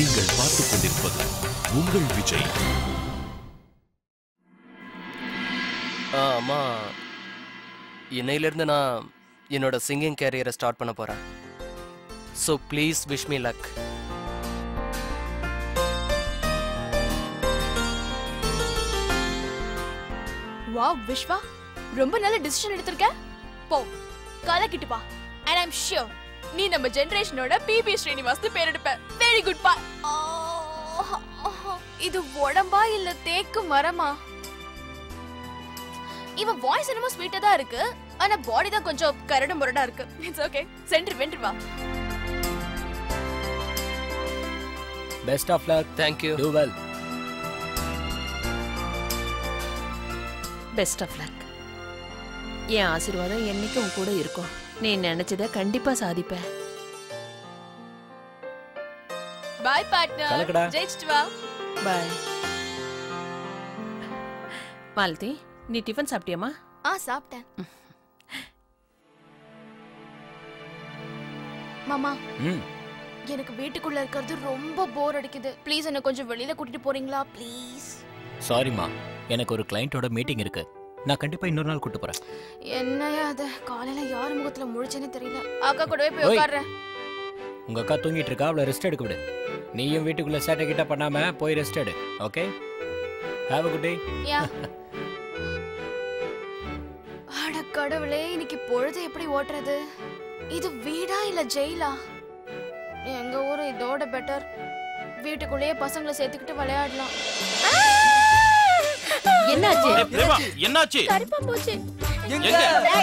நீங்கள் பார்த்துக் கொண்டிருப்பது உங்கள் விஜய். அம்மா. இன்னையிலேருந்து நான் என்னோட சிங்கிங் கேரியரை ஸ்டார்ட் பண்ண போகிறேன் so please wish me luck wow Vishwa ரொம்ப நல்ல டிசிஷன் எடுத்திருக்க. போ கலக்கிட்டு பா அண்ட் ஐ அம் ஷியோர் நீ நம்ம ஜெனரேஷனோட பிபி ஸ்ரீனிவாஸ் பேர் எடுப்ப வெரி குட் பா இது உடம்பா இல்ல தேக்கு மரமா? இவன் வாய்ஸ் என்னமோ ஸ்வீட்டா தான் இருக்கு. ஆனா பாடி தான் கொஞ்சம் கரடு முரடா இருக்கு. இட்ஸ் ஓகே சென்டர் வென்று வா. Best of luck thank you do well best of luck என் ஆசீர்வாதம் என்னைக்கும் கூட இருக்கும். நீ நினைச்சத கண்டிப்பா சாதிப்ப பாய் பார்ட்னர். ஜெயிச்சிட்டு வா. பாய் மாலதி நீ டிஃபன் சாப்பிட்டியாமா ஆ சாப்பிட்டேன். மாமா எனக்கு வீட்டுக்குள்ள இருக்கிறது ரொம்ப போர் அடிக்குது. ப்ளீஸ் என்ன கொஞ்சம் வெளியில கூட்டிட்டு போறீங்களா? ப்ளீஸ் சாரிம்மா எனக்கு ஒரு கிளையண்ட்டோட மீட்டிங் இருக்கு. நான் கண்டிப்பா இன்னொரு நாள் கூட்டு போறேன். என்னையா அது காலையில யார் முகத்துல முழிச்சேனே தெரியல. அக்கா கூடவே போய். உட்கார்றேன் உங்க அக்கா தூங்கிட்டு இருக்கா? அவளை ரெஸ்ட் எடுக்க விடு. நீயும் வீட்டுக்குள்ள சேட்டை கிட்ட பண்ணாம போய் ரெஸ்ட் எடு. Okay have a good day ya. அட கடவுளே இன்னைக்கு பொழுது எப்படி ஓட்டுறது? இது வீடா இல்ல ஜெயிலா எங்க ஊரு இதோட பெட்டர் வீட்டுக்குள்ளேயே பசங்களை சேர்த்துக்கிட்டு விளையாடலாம். என்னாச்சு? ஏய், பிரேமா, என்னாச்சு? கருப்பா போச்சு. எங்க?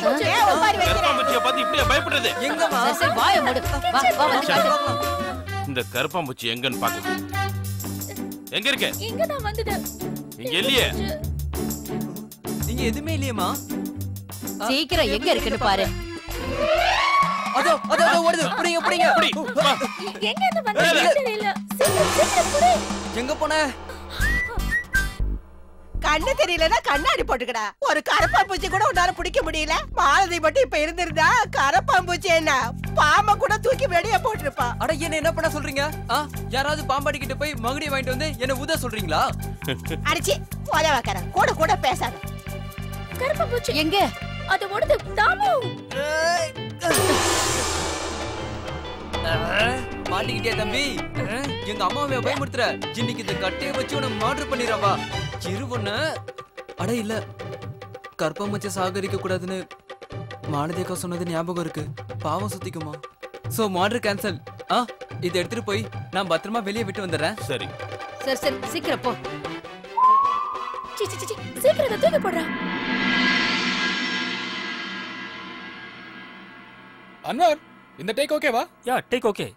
ஒப்பாரி வைக்கிறேன். கருப்பாம்பூச்சியை பார்த்து இப்படியா பயப்படுறது. சரி, சரி, வாயை மூடு. வா, வா, வந்து காட்டு. இந்த கருப்பாம்பூச்சி எங்கன்னு பாக்கலாம் எங்க இருக்க? வந்தது இங்க இல்லையே. நீங்க எதுவுமே இல்லையேமா சீக்கிரம் எங்க இருக்குன்னு பாரு. அதோ அதோ அதோ ஓடுது. புடிங்க புடிங்க. எங்க இருந்து வந்தது தெரியல சீக்கிரம் சீக்கிரம் புடி எங்க போன? கண்ணு தெரியலன்னா கண்ணாடி போட்டுக்கடா. ஒரு கரப்பாம்பூச்சி கூட உன்னால பிடிக்க முடியல. மாலதி மட்டும் இப்ப இருந்திருந்தா கரப்பாம்பூச்சி என்ன? பாம்பை கூட தூக்கி வெளியே போட்டிருப்பா. அட என்ன என்ன பண்ண சொல்றீங்க? ஆ யாராவது பாம்பாடி கிட்ட போய் மகுடி வாங்கிட்டு வந்து என்ன ஊத சொல்றீங்களா? அடிச்சு உத வைக்கிற கூட கூட பேசாத. கருப்பா போச்சு எங்க? அது ஓடுது. தாமு. மாட்டிக்கிட்டியா தம்பி? எங்க அம்மாவை பயமுறுத்துற. இன்னைக்கு இந்த கட்டையை வச்சு உன மார்டர் பண்ணிடுறவா சிறு பொண்ணு. அட இல்ல. கற்பமச்ச சாகரிக்க கூடாதுன்னு மானதேக்கா சொன்னது ஞாபகம் இருக்கு. பாவம் சுத்திக்குமா. சோ மார்டர் கேன்சல் ஆ இதை எடுத்துட்டு போய் நான் பத்திரமா வெளியே விட்டு வந்துடுறேன். சரி. சரி சரி சீக்கிரம் போ. சி சி சி, சி சீக்கிரம் தூக்கி போடுறா. அன்வர்! இந்த டேக் ஓகேவா யா டேக் ஓகே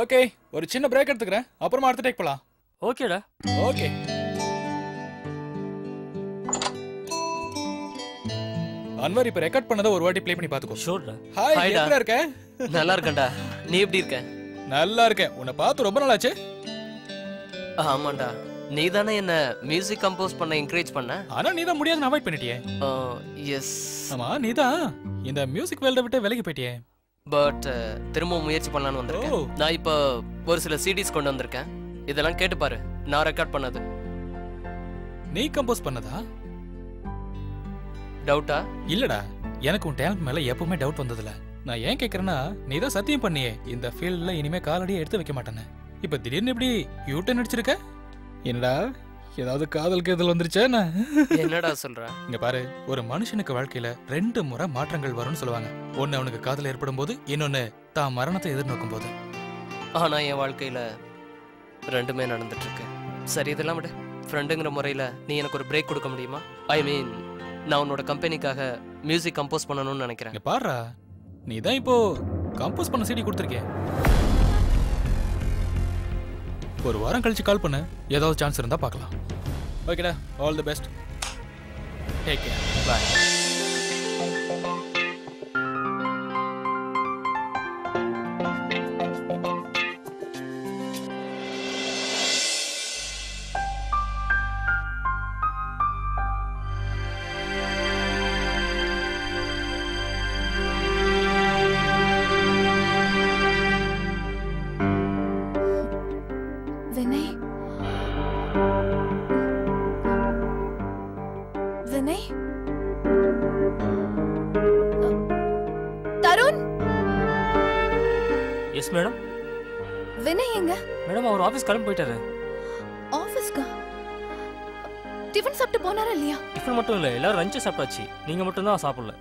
ஓகே ஒரு சின்ன பிரேக் எடுத்துக்கிறேன். அப்புறமா அடுத்த டேக் போலாம். ஓகேடா ஓகே அன்வர் இப்ப ரெக்கார்ட் பண்ணதை ஒரு வாட்டி ப்ளே பண்ணி பாத்துக்கோ ஷோர்டா ஹாய். எப்படி இருக்க? நல்லா இருக்கேன்டா. நீ எப்படி இருக்க? நல்லா இருக்கேன். உன்னை பார்த்து ரொம்ப நாளாச்சு. ஆமாண்டா. நீ தானே என்ன மியூசிக் கம்போஸ் பண்ண என்கரேஜ் பண்ண? ஆனா நீ தான் முடியாதுன்னு அவாய்ட் பண்ணிட்டியே. எஸ் ஆமா நீ தான் இந்த மியூசிக் வேல்ட விட்டு விலகி போயிட்டியே. பட் திரும்ப முயற்சி பண்ணலாம்னு வந்திருக்கேன். நான் இப்போ ஒரு சில சிடிஸ் கொண்டு வந்திருக்கேன். இதெல்லாம் கேட்டு பாரு. நான் ரெக்கார்ட் பண்ணது. நீ கம்போஸ் பண்ணதா? டவுட்டா இல்லடா. எனக்கு உன் டேலண்ட் மேல எப்பவுமே டவுட் வந்ததில்ல. நான் ஏன் கேக்குறேன்னா நீ தான் சத்தியம் பண்ணியே. இந்த ஃபீல்ட்ல இனிமே காலடியே எடுத்து வைக்க மாட்டேன்னு. இப்ப திடீர்னு எப்படி யூட்டன் அடிச்சிருக்க? என்னடா? ஏதாவது காதல் கேதல் வந்துருச்சா என்ன? என்னடா சொல்ற? இங்க பாரு ஒரு மனுஷனுக்கு வாழ்க்கையில ரெண்டு முறை மாற்றங்கள் வரும்னு சொல்லுவாங்க. ஒன்னு அவனுக்கு காதல் ஏற்படும் போது இன்னொன்னு தான் மரணத்தை எதிர்நோக்கும் போது. ஆனா என் வாழ்க்கையில ரெண்டுமே நடந்துட்டு இருக்கு சரி இதெல்லாம் விடு. ஃப்ரெண்டுங்கிற முறையில நீ எனக்கு ஒரு பிரேக் கொடுக்க முடியுமா? ஐ மீன் நான் உன்னோட கம்பெனிக்காக மியூசிக் கம்போஸ் பண்ணணும்னு நினைக்கிறேன். பாருடா நீ தான் இப்போ கம்போஸ் பண்ண சிடி கொடுத்துருக்கேன் ஒரு வாரம் கழிச்சு கால் பண்ணு. ஏதாவது சான்ஸ் இருந்தா பார்க்கலாம். ஓகேடா all the best take care bye yes madam Vinay எங்க? மேடம் அவர் ஆஃபீஸ் கிளம்பி போயிட்டாரு. ஆபீஸ்க்கா டிஃபன் சாப்பிட்டு போனாரா இல்லையா? டிஃபன் மட்டும் இல்லை எல்லாரும் லஞ்சு சாப்பிட்டாச்சு. நீங்கள் மட்டும்தான் சாப்பிடல.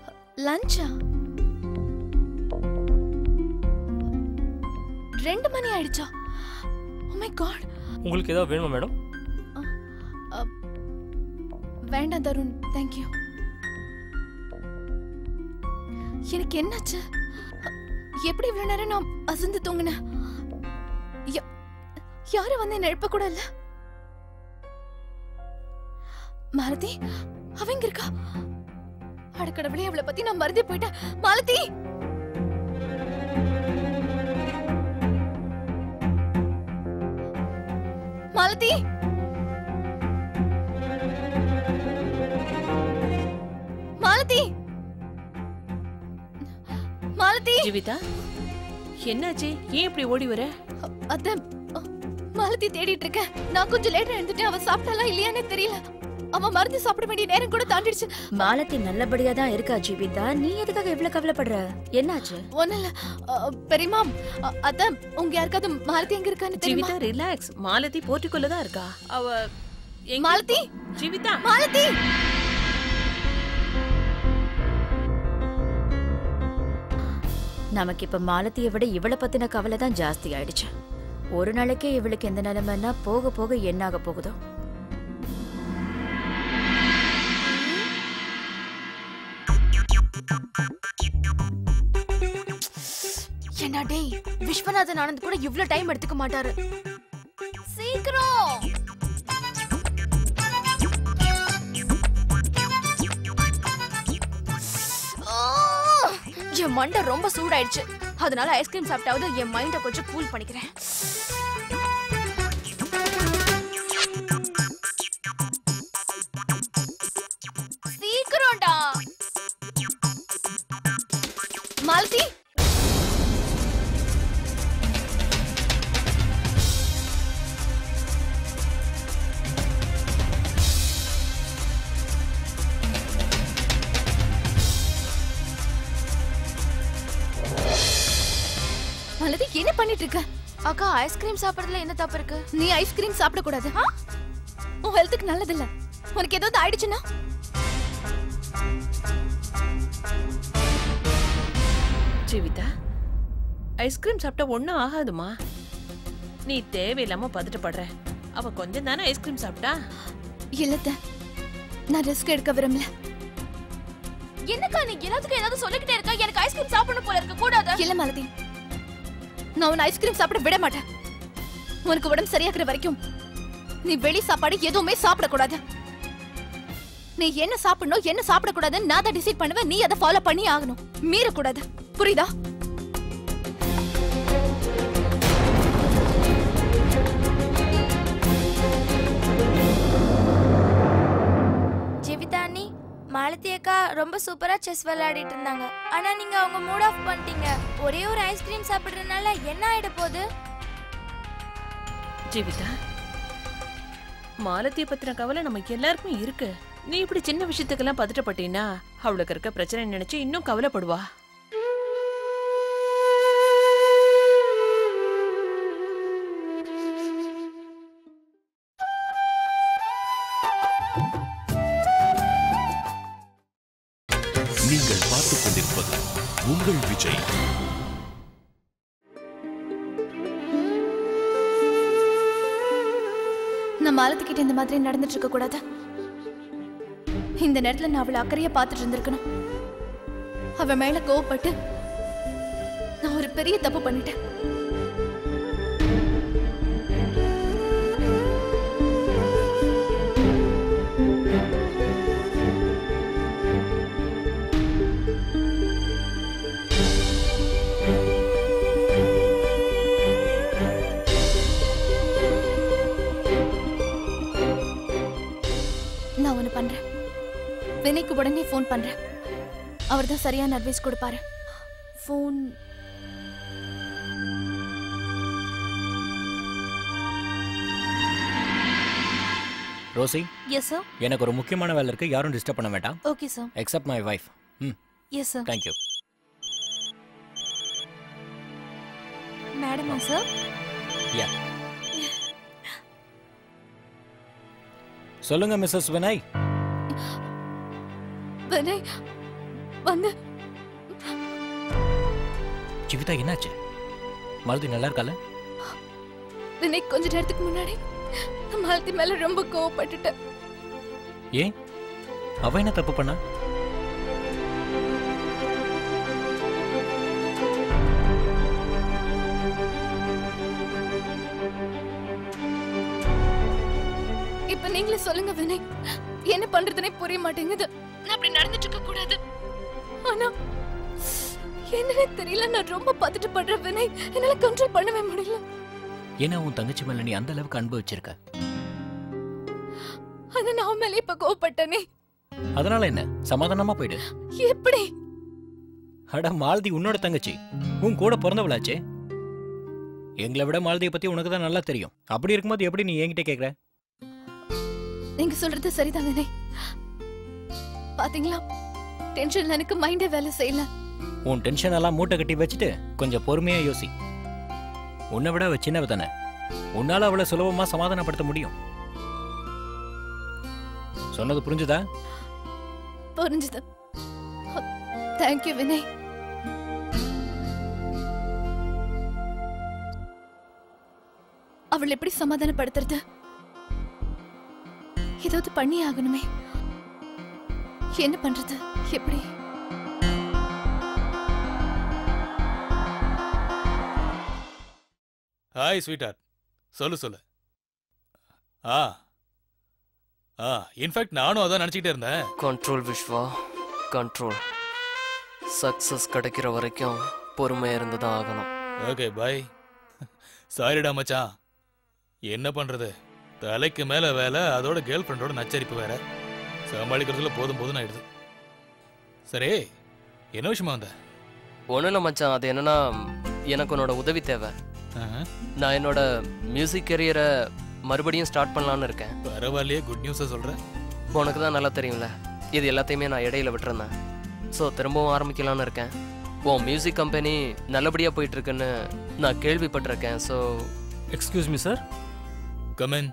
லஞ்சா ரெண்டு மணி ஆயிடுச்சா? ஓ மை காட் உங்களுக்கு ஏதாவது வேணுமா மேடம் வேண்டாம் தருண். தேங்க்யூ எனக்கு என்னாச்சு? எப்படி இவ்வளவு நேரம் நான் அசந்து தூங்கினேன்? யா- யாரும் வந்து என்ன எழுப்ப கூட இல்ல. மாலதி அவங்க இருக்கா? அடக்கடவுளே அவளை பத்தி நான் மறந்தே போயிட்டேன். மாலதி! மாலதி! மாலதி! மாலதி ஜீவிதா என்னாச்சு? ஏன் இப்படி ஓடி வர? அதான் மாலதி தேடிட்டு இருக்கேன் நான் கொஞ்சம் லேட்டா எழுந்துட்டேன். அவ சாப்பிட்டாலா இல்லையானே தெரியல. அவ மருந்து சாப்பிட வேண்டிய நேரம் கூட தாண்டிடுச்சு. மாலத்தி நல்லபடியா தான் இருக்கா ஜீவிதா? நீ எதுக்காக இவ்ளோ கவலைப்படுற? என்னாச்சு? ஒண்ணு இல்ல. அ, பெரியம்மா அ, அதான் உங்க யாருக்காவது மாலதி எங்க இருக்கான்னு தெரியுமா? ஜீவிதா ரிலாக்ஸ் மாலதி போர்ட்டிக்குள்ள தான் இருக்கா. அவ மாலதி? ஜீவிதா! மாலதி! நமக்கு இப்ப மாலத்தியை விட இவளை பத்தின கவலை தான் ஜாஸ்தி ஆயிடுச்சு. ஒரு நாளைக்கே இவளுக்கு எந்த நிலைமைன்னா போக போக என்னாக போகுதோ? என்ன டேய் விஸ்வநாதன் ஆனந்த் கூட இவ்ளோ டைம் எடுத்துக்க மாட்டாரு. சீக்கிரம்! என் மண்டை ரொம்ப சூடாயிடுச்சு. அதனால ஐஸ்கிரீம் சாப்பிட்டாவது என் மைண்ட கொஞ்சம் கூல் பண்ணிக்கிறேன். பண்ணிட்டு இருக்க அக்கா ஐஸ்கிரீம் சாப்பிடுறதுல என்ன தப்பு இருக்கு? நீ ஐஸ்கிரீம் சாப்பிட கூடாது உன் ஹெல்த்துக்கு நல்லது இல்ல உனக்கு ஏதாவது ஆயிடுச்சுன்னா? ஜீவிதா ஐஸ்கிரீம் சாப்பிட்டா ஒண்ணும் ஆகாதுமா நீ தேவையில்லாம பதட்டப்படுற. அவ கொஞ்சம் தானே ஐஸ்கிரீம் சாப்பிட்டா? இல்லத்த நான் ரிஸ்க் எடுக்க விரும்பல. என்னக்கா நீ எல்லாத்துக்கும் ஏதாவது சொல்லிக்கிட்டே இருக்க? எனக்கு ஐஸ்கிரீம் சாப்பிடணும் போல இருக்க. கூடாது? இல்ல மாலதி. நான் உன் ஐஸ்கிரீம் சாப்பிட விட மாட்டேன். உனக்கு உடம்பு சரியாக்குற வரைக்கும் நீ வெளி சாப்பாடு எதுவுமே சாப்பிடக்கூடாது. நீ என்ன சாப்பிடணும் என்ன சாப்பிடக்கூடாதுன்னு நான் தான் டிசைட் பண்ணுவேன். நீ அதை ஃபாலோ பண்ணி ஆகணும். மீறக்கூடாது. புரியுதா? ஜெவிதா அண்ணி அக்கா ரொம்ப சூப்பரா செஸ் விளையாடிட்டு இருந்தாங்க. ஆனா நீங்க அவங்க மூட் ஆஃப் பண்ணிட்டீங்க. ஒரே ஒரு ஐஸ்கிரீம் சாப்பிடுறதுனால என்ன ஆயிட போகுது? ஜீவிதா மாலத்திய பத்தின கவலை நமக்கு எல்லாருக்கும் இருக்கு. நீ இப்படி சின்ன விஷயத்துக்கெல்லாம் பதட்டப்பட்டீன்னா அவளுக்கு இருக்க பிரச்சனை நினைச்சு இன்னும் கவலைப்படுவா. நீங்கள் பார்த்துக் கொண்டிருப்பது உங்கள் விஜய். நான் கிட்ட இந்த மாதிரி நடந்துட்டு இருக்க கூடாது. இந்த நேரத்துல நான் அவளை அக்கறையா பார்த்துட்டு இருந்திருக்கணும். அவ மேல கோவப்பட்டு நான் ஒரு பெரிய தப்பு பண்ணிட்டேன். உடனே ஃபோன் பண்றேன். அவர் தான் சரியான அட்வைஸ் கொடுப்பாரு. Phone Rousey? எஸ் சார் எனக்கு ஒரு முக்கியமான வேலை இருக்கு. யாரும் டிஸ்டர்ப் பண்ண வேண்டாம். Okay sir except my. Wife ம் எஸ் சார் தேங்க்யூ மேடமா சார் யா சொல்லுங்க மிஸ்ஸஸ் வினய் வினய் வந்து. ஜீவிதா என்னாச்சு? மருதி நல்லா இருக்கால வினய் கொஞ்ச நேரத்துக்கு முன்னாடி மாலதி மேல ரொம்ப கோவப்பட்டுட்டேன். ஏன்? அவ என்ன தப்பு பண்ணா? இப்ப நீங்களே சொல்லுங்க வினய். என்ன பண்றதுனே புரிய மாட்டேங்குது. நடந்துட்டு இருக்க கூடாது ஆனா என்னன்னு தெரியல நான் ரொம்ப பதட்டு படுறேன் வினய். என்னால கண்ட்ரோல் பண்ணவே முடியல. ஏன்னா உன் தங்கச்சி மேல நீ அந்த அளவுக்கு அன்பு வச்சிருக்க. ஆனா நான் மேலே இப்ப கோவப்பட்டனே. அதனால என்ன? சமாதானமா போயிடு. எப்படி? அட மாலதி உன்னோட தங்கச்சி. உன் கூட பிறந்தவளாச்சே. எங்களை விட மாலதியை பத்தி உனக்கு தான் நல்லா தெரியும். அப்படி இருக்கும்போது எப்படி நீ என்கிட்ட கேக்குற? நீங்க சொல்றது சரிதான் பாத்தீங்களா? டென்ஷன்ல எனக்கு மைண்டே வேலை செய்யல. உன் டென்ஷன் எல்லாம் மூட்டை கட்டி வச்சுட்டு கொஞ்சம் பொறுமையா யோசி. உன்னை விட அவ சின்னவ தானே. உன்னால அவளை சுலபமா சமாதானப்படுத்த முடியும். சொன்னது புரிஞ்சுதா? புரிஞ்சுது. தேங்க்யூ வினய் அவள் எப்படி சமாதானப்படுத்துறது? ஏதாவது பண்ணி ஆகணுமே. என்ன பண்றது? எப்படி? ஹாய் ஸ்வீட்டார்ட் சொல்லு சொல்லு. ஆ. ஆ இன்ஃபேக்ட் நானும் அதான் நினச்சிக்கிட்டே இருந்தேன். கண்ட்ரோல் விஸ்வா கண்ட்ரோல் சக்ஸஸ் கிடைக்கிற வரைக்கும் பொறுமையாக இருந்து தான் ஆகணும். ஓகே பாய் சாரிடா மச்சான். என்ன பண்றது? தலைக்கு மேல வேலை அதோட கேர்ள் ஃப்ரெண்டோட நச்சரிப்பு வேற. சமாளிக்கிறதுல போதும் போதும் ஆயிடுது. சரி என்ன விஷயமா வந்த? ஒன்றும் இல்லை மச்சான். அது என்னன்னா எனக்கு உன்னோட உதவி தேவை. நான் என்னோட மியூசிக் கெரியரை மறுபடியும் ஸ்டார்ட் பண்ணலான்னு இருக்கேன். பரவாயில்லையே குட் நியூஸை சொல்றேன் உனக்கு தான் நல்லா தெரியும்ல. இது எல்லாத்தையுமே நான் இடையில விட்டுருந்தேன். ஸோ திரும்பவும் ஆரம்பிக்கலான்னு இருக்கேன். உன் மியூசிக் கம்பெனி நல்லபடியாக போயிட்டு இருக்குன்னு நான் கேள்விப்பட்டிருக்கேன். So excuse me sir come in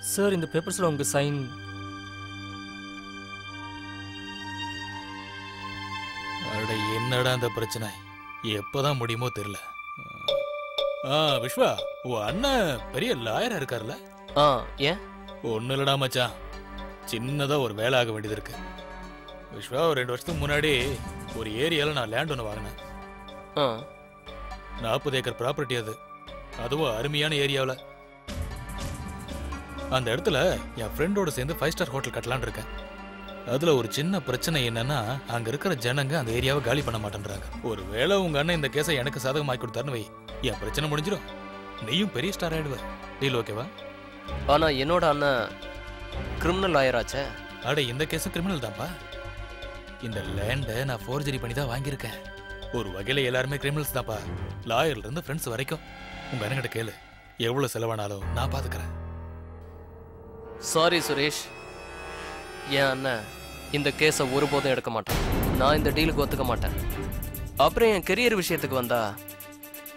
sir இந்த பேப்பர்ஸில் உங்கள் சைன் அட என்னடா அந்த பிரச்சனை? எப்பதான் முடியுமோ தெரியல. ஆ விஸ்வா உன் அண்ணன் பெரிய லாயரா இருக்கார்ல? ஆ ஏன்? ஒன்றும் இல்லடா மச்சான். சின்னதா ஒரு வேலை ஆக வேண்டியது இருக்கு. விஸ்வா ஒரு ரெண்டு வருஷத்துக்கு முன்னாடி ஒரு ஏரியால நான் லேண்ட் ஒன்று வாங்கினேன். நாற்பது ஏக்கர் ப்ராப்பர்ட்டி அது. அதுவும் அருமையான ஏரியாவில். அந்த இடத்துல என் ஃப்ரெண்டோட சேர்ந்து ஃபைவ் ஸ்டார் ஹோட்டல் கட்டலான்னு இருக்கேன். அதுல ஒரு சின்ன பிரச்சனை என்னன்னா அங்க இருக்கிற ஜனங்க அந்த ஏரியாவை காலி பண்ண மாட்டேன்றாங்க. ஒருவேளை உங்க அண்ணன் இந்த கேஸை எனக்கு சாதகமாக்கி கொடுத்தாருன்னு வை. என் பிரச்சனை முடிஞ்சிடும் நீயும் பெரிய ஸ்டார் ஆயிடுவ. டீல் ஓகேவா ஆனால் என்னோட அண்ணன் கிரிமினல் லாயராச்சே அட இந்த கேஸும் கிரிமினல் தான்ப்பா. இந்த லேண்டை நான் ஃபோர்ஜரி பண்ணி தான் வாங்கியிருக்கேன். ஒரு வகையில எல்லாருமே கிரிமினல்ஸ் தான்ப்பா. லாயர்ல இருந்து ஃப்ரெண்ட்ஸ் வரைக்கும். உங்க அண்ணன்கிட்ட கேளு. எவ்வளவு செலவானாலும் நான் பாத்துக்கிறேன். சாரி சுரேஷ் என் அண்ணன் இந்த கேஸை ஒருபோதும் எடுக்க மாட்டேன். நான் இந்த டீலுக்கு ஒத்துக்க மாட்டேன். அப்புறம் என் கெரியர் விஷயத்துக்கு வந்தா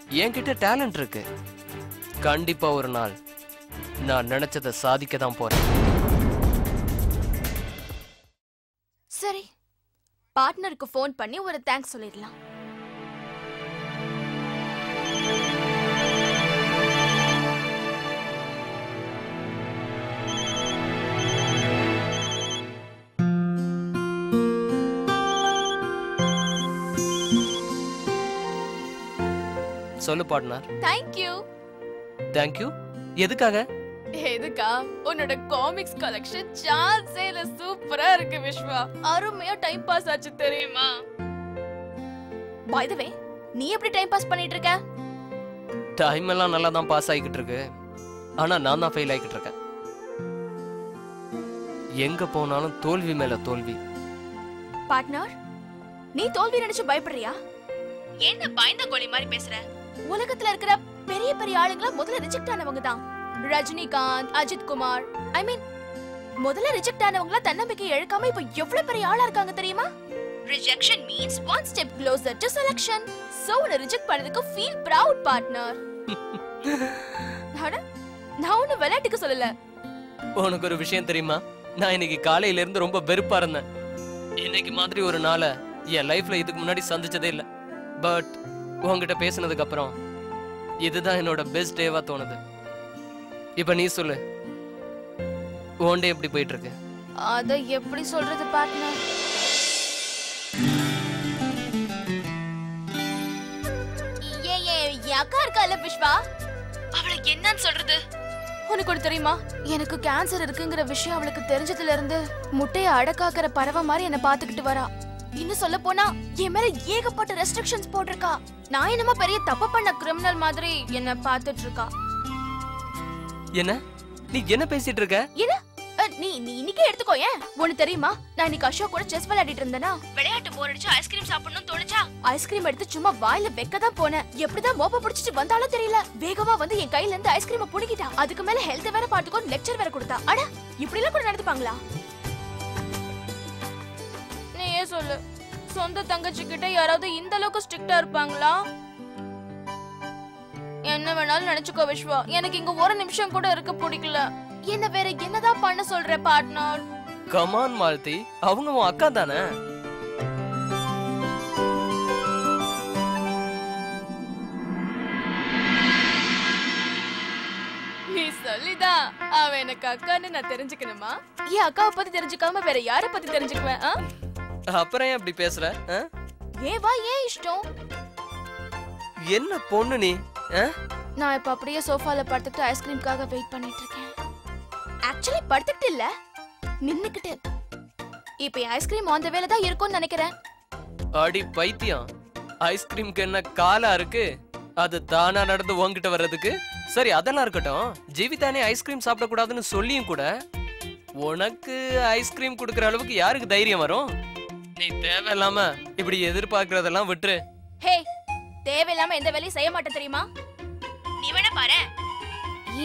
என்கிட்ட டேலண்ட் இருக்கு. கண்டிப்பா ஒரு நாள் நான் நினைச்சதை சாதிக்க தான் போறேன். சரி. பார்ட்னருக்கு ஃபோன் பண்ணி ஒரு தேங்க்ஸ் சொல்லிடலாம். சொல்லு பார்ட்னர் தேங்க்யூ தேங்க்யூ எதுக்காக? எதுக்கா? உன்னோட காமிக்ஸ் கலெக்ஷன் சான்ஸே இல்ல சூப்பரா இருக்கு விஸ்வா. அருமையா டைம் பாஸ் ஆச்சு தெரியுமா? பை த வே நீ எப்படி டைம் பாஸ் பண்ணிட்டு இருக்க? டைம் எல்லாம் நல்லா தான் பாஸ் ஆகிக்கிட்டு இருக்கு. ஆனா நான் தான் ஃபெயில் ஆகிக்கிட்டு இருக்கேன். எங்க போனாலும் தோல்வி மேல தோல்வி. பார்ட்னர் நீ தோல்வி நினைச்சு பயப்படுறியா? என்ன பயந்த கோழி மாதிரி பேசுற? உலகத்துல இருக்கிற பெரிய பெரிய ஆளுங்கள முதல்ல ரிஜெக்ட் ஆனவங்க தான். ரஜினிகாந்த் அஜித் குமார். ஐ மீன் முதல்ல ரிஜெக்ட் ஆனவங்கள தன்னம்பிக்கை இழக்காம இப்ப எவ்வளவு பெரிய ஆளா இருக்காங்க தெரியுமா? Rejection means one step closer to selection so உன்னை ரிஜெக்ட் பண்ணதுக்கு ஃபீல் ப்ரவுட் பார்ட்னர் நான் ஒண்ணு விளையாட்டுக்கு சொல்லல. உனக்கு ஒரு விஷயம் தெரியுமா? நான் இன்னைக்கு காலையில இருந்து ரொம்ப வெறுப்பா இருந்தேன். இன்னைக்கு மாதிரி ஒரு நாளை என் லைஃப்ல இதுக்கு முன்னாடி சந்திச்சதே இல்ல. பட் உன்கிட்ட பேசினதுக்கு அப்புறம் இதுதான் என்னோட பெஸ்ட் டேவா தோணுது. இப்ப நீ சொல்லு. உன் டே எப்படி போயிட்டு இருக்கு அத எப்படி சொல்றது பார்ட்னர் ஏ ஏ என் அக்கா இருக்கால விஷ்வா அவளுக்கு என்னன்னு சொல்றது? உனக்கு ஒண்ணு தெரியுமா? எனக்கு கேன்சர் இருக்குங்கிற விஷயம் அவளுக்கு தெரிஞ்சதுல இருந்து முட்டைய அடக்காக்குற பறவை மாதிரி என்ன பாத்துக்கிட்டு வரா. இன்னும் சொல்ல போனா என் மேல ஏகப்பட்ட ரெஸ்ட்ரிக்ஷன்ஸ் போட்டிருக்கா. நான் என்னமோ பெரிய தப்பு பண்ண கிரிமினல் மாதிரி என்ன பாத்துட்டு இருக்கா என்ன? நீ என்ன பேசிட்டு இருக்க? என்ன? நீ நீ இன்னைக்கே எடுத்துக்கோ ஏன்? ஒண்ணு தெரியுமா? நான் இன்னைக்கு அசோக் கூட செஸ் விளையாடிட்டு இருந்தேனா? விளையாட்டு போர் அடிச்சு ஐஸ்கிரீம் சாப்பிடணும் தோணுச்சா? ஐஸ்கிரீம் எடுத்து சும்மா வாயில வைக்க தான் போனேன். எப்படிதான் மோப்ப பிடிச்சிட்டு வந்தாலும் தெரியல. வேகமா வந்து என் கையில இருந்து ஐஸ்கிரீம புடிக்கிட்டா அதுக்கு மேல ஹெல்த் வேற பாத்துக்கோ லெக்சர் வேற கொடுத்தா. அட இப்படி எல்லாம் கூட நடந்துப்பாங்களா? சொல்லு. சொந்த தங்கச்சி கிட்ட யாராவது இந்த அளவுக்கு ஸ்ட்ரிக்ட்டா இருப்பாங்களா? என்ன வேணாலும் நினைச்சுக்கோ விஸ்வா. எனக்கு இங்க ஒரு நிமிஷம் கூட இருக்க பிடிக்கல. என்ன வேற என்னதான் பண்ண சொல்ற பார்ட்னர் கமான் மாலதி அவங்க உன் அக்கா தானே? நீ சொல்லிதான் அவ எனக்கு அக்கான்னு நான் தெரிஞ்சுக்கணுமா? என் அக்காவை பத்தி தெரிஞ்சுக்காம வேற யார பத்தி தெரிஞ்சுக்குவேன்? அப்புறம் ஏன் இப்படி பேசுற? ஆ? ஏன் வா ஏன் இஷ்டம்? என்ன பொண்ணு நீ? நான் இப்ப அப்படியே சோஃபால படுத்துக்கிட்டு ஐஸ்கிரீம்காக வெயிட் பண்ணிட்டு இருக்கேன் ஆக்சுவலி படுத்துக்கிட்டு இல்ல நின்னுக்கிட்டு. இப்ப ஐஸ்கிரீம் ஆன் த வேல தான் இருக்கும்னு நினைக்கிறேன். அடி பைத்தியம். ஐஸ்கிரீம்க்கு என்ன காலா இருக்கு? அது தானா நடந்து உன்கிட்ட வர்றதுக்கு? சரி அதெல்லாம் இருக்கட்டும். ஜீவிதானே ஐஸ்கிரீம் சாப்பிடக்கூடாதுன்னு சொல்லியும் கூட உனக்கு ஐஸ்கிரீம் கொடுக்கற அளவுக்கு யாருக்கு தைரியம் வரும்? நீ தேவையில்லாம இப்படி எதிர்பார்க்கறதெல்லாம் விட்டுரு. ஹே தேவையில்லாம எந்த வேலையும் செய்ய மாட்டேன் தெரியுமா? நீ வேணா பாரு.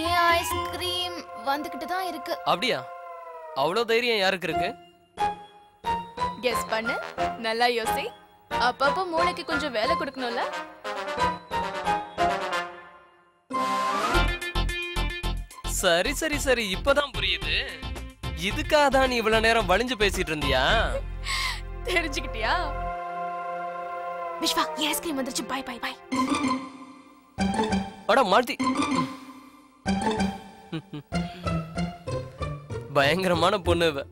ஏன் ஐஸ்கிரீம் வந்துகிட்டு தான் இருக்கு. அப்படியா? அவ்வளோ தைரியம் யாருக்கு இருக்கு? கெஸ் பண்ணு நல்லா யோசி. அப்பப்போ மூளைக்கு கொஞ்சம் வேலை கொடுக்கணும்ல? சரி சரி சரி இப்பதான் புரியுது. இதுக்காக தான் நீ இவ்வளவு நேரம் வலிஞ்சு பேசிட்டு இருந்தியா? தெரிஞ்சுக்கிட்டியா? விஸ்வா என் ஐஸ்கிரீம் வந்துருச்சு. பை பை பை அட மால்தி பயங்கரமான பொண்ணு இவ.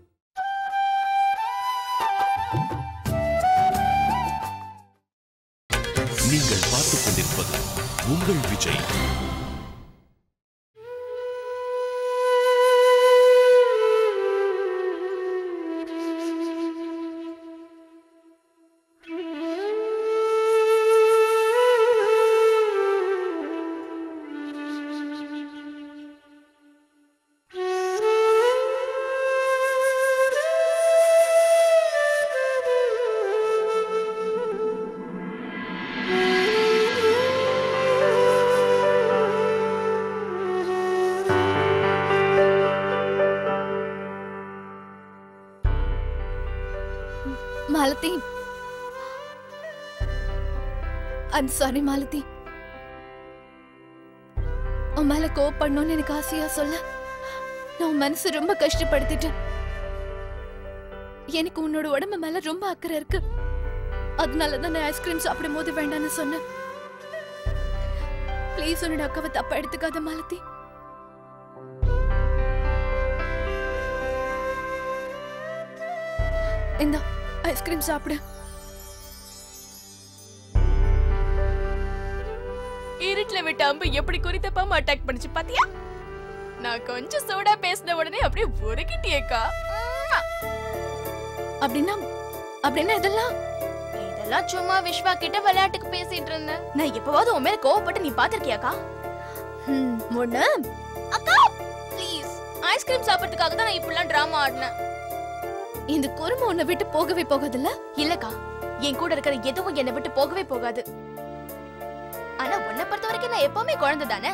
நீங்கள் பார்த்துக் கொண்டிருப்பது உங்கள் விஜய். மாலதி ஐம் சாரி மாலதி உன் மேல கோவப்படணும்னு எனக்கு ஆசையா சொல்ல நான் உன் மனசு ரொம்ப கஷ்டப்படுத்திட்டேன். எனக்கு உன்னோட உடம்பு மேல ரொம்ப அக்கறை இருக்கு. அதனால தான் நான் ஐஸ்கிரீம் சாப்பிடும் போது வேண்டாம்னு சொன்னேன். ப்ளீஸ் உன்னோட அக்காவை தப்பா எடுத்துக்காத மாலதி இந்தா. ஐஸ்கிரீம் சாப்பிடு. இருட்டுல விட்ட அம்பு எப்படி குறித்தப்பாம அட்டாக் பண்ணுச்சு பாத்தியா? நான் கொஞ்சம் சூடா பேசின உடனே அப்படியே உருகிட்டியேக்கா. அப்படின்னா அப்படின்னா இதெல்லாம்? இதெல்லாம் சும்மா விஸ்வா கிட்ட விளையாட்டுக்கு பேசிட்டு இருந்தேன். நான் எப்பவாவது உன் மேல கோவப்பட்டு நீ பாத்திருக்கியாக்கா? ஒண்ணு. அக்கா ப்ளீஸ் ஐஸ்கிரீம் சாப்பிடறதுக்காக தான் நான் இப்படிலாம் டிராமா ஆடினேன். இந்த குறும்பு உன்னை விட்டு போகவே போகாதுல்ல இல்லக்கா என் கூட இருக்கிற எதுவும் என்னை விட்டு போகவே போகாது ஆனா உன்னை பொறுத்த வரைக்கும் நான் எப்பவுமே குழந்தை தானே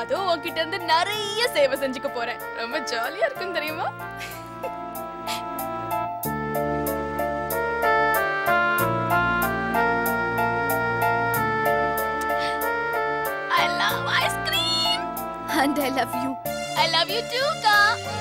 அதுவும் உன்கிட்ட இருந்து நிறைய சேவை செஞ்சுக்க போறேன் ரொம்ப ஜாலியா இருக்கும் தெரியுமா I love ice cream. And I love you. I love you too, Ka.